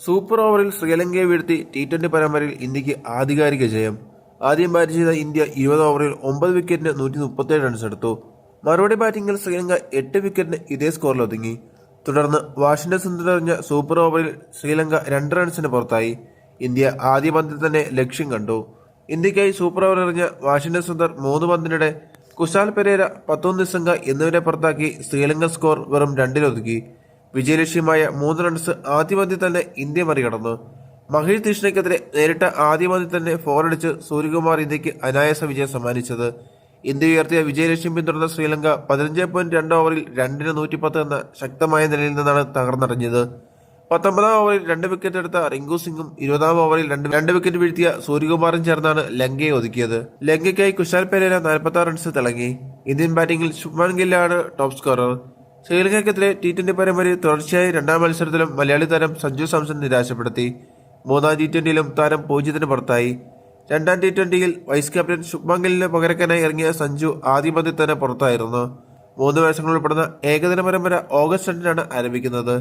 Super ഓവറിൽ ശ്രീലങ്കയെ വീഴ്ത്തി ടി ട്വന്റി പരമ്പരയിൽ ഇന്ത്യയ്ക്ക് ആധികാരിക ജയം. ആദ്യം ബാറ്റ് ചെയ്ത ഇന്ത്യ ഇരുപത് ഓവറിൽ ഒമ്പത് വിക്കറ്റിന് നൂറ്റി മുപ്പത്തേഴ് റൺസ് എടുത്തു. മറുപടി ബാറ്റിംഗിൽ ശ്രീലങ്ക എട്ട് വിക്കറ്റിന് ഇതേ സ്കോറിൽ ഒതുങ്ങി. തുടർന്ന് വാഷിംഗ്ടൺ സുന്ദർ എറിഞ്ഞ സൂപ്പർ ഓവറിൽ ശ്രീലങ്ക രണ്ട് റൺസിന് പുറത്തായി. ഇന്ത്യ ആദ്യ പന്തിൽ തന്നെ ലക്ഷ്യം കണ്ടു. ഇന്ത്യക്കായി സൂപ്പർ ഓവർ എറിഞ്ഞ വാഷിംഗ്ടൺ സുന്ദർ മൂന്ന് പന്തിനിടെ കുശാൽ പെരേര പത്തൊന്ന് നിസംഗ എന്നിവരെ പുറത്താക്കി ശ്രീലങ്ക സ്കോർ വെറും രണ്ടിലൊതുക്കി വിജയലക്ഷ്യമായ മൂന്ന് റൺസ് ആദ്യ തന്നെ ഇന്ത്യ മറികടന്നു. മഹേഷ് തീഷ്ണയ്ക്കെതിരെ നേരിട്ട ആദ്യ പന്തിൽ തന്നെ ഫോറടിച്ച് സൂര്യകുമാർ ഇന്ത്യയ്ക്ക് അനായാസ വിജയം സമ്മാനിച്ചത്. ഇന്ത്യ ഉയർത്തിയ വിജയലക്ഷ്യം പിന്തുടർന്ന ശ്രീലങ്ക പതിനഞ്ച് പോയിന്റ് രണ്ട് ഓവറിൽ രണ്ടിന് നൂറ്റിപ്പത്ത് എന്ന ശക്തമായ നിലയിൽ നിന്നാണ് തകർന്നടഞ്ഞത്. പത്തൊമ്പതാം ഓവറിൽ രണ്ട് വിക്കറ്റ് എടുത്ത റിങ്കു സിംഗും ഇരുപതാം ഓവറിൽ രണ്ട് രണ്ട് വിക്കറ്റ് വീഴ്ത്തിയ സൂര്യകുമാറും ചേർന്നാണ് ലങ്കയെ ഒതുക്കിയത്. ലങ്കയ്ക്കായി കുശാൽ പെരേര നാൽപ്പത്തി റൺസ് തിളങ്ങി. ഇന്ത്യൻ ബാറ്റിംഗിൽ ശുഭ്മാൻ ഗില്ലാണ് ടോപ് സ്കോറർ ശ്രീലങ്കയ്ക്കെതിരെ ടി ട്വന്റി പരമ്പരയിൽ തുടർച്ചയായി രണ്ടാം മത്സരത്തിലും മലയാളി താരം സഞ്ജു സാംസൺ നിരാശപ്പെടുത്തി. മൂന്നാം ടി ട്വന്റിയിലും താരം പൂജ്യത്തിന് പുറത്തായി. രണ്ടാം ടി ട്വന്റിയിൽ വൈസ് ക്യാപ്റ്റൻ ശുഭ്മംഗലിന് പകരക്കാനായി ഇറങ്ങിയ സഞ്ജു ആദ്യപതി തന്നെ പുറത്തായിരുന്നു. മൂന്ന് വേഷങ്ങൾ ഉൾപ്പെടുന്ന ഏകദിന പരമ്പര ഓഗസ്റ്റ് രണ്ടിനാണ് ആരംഭിക്കുന്നത്.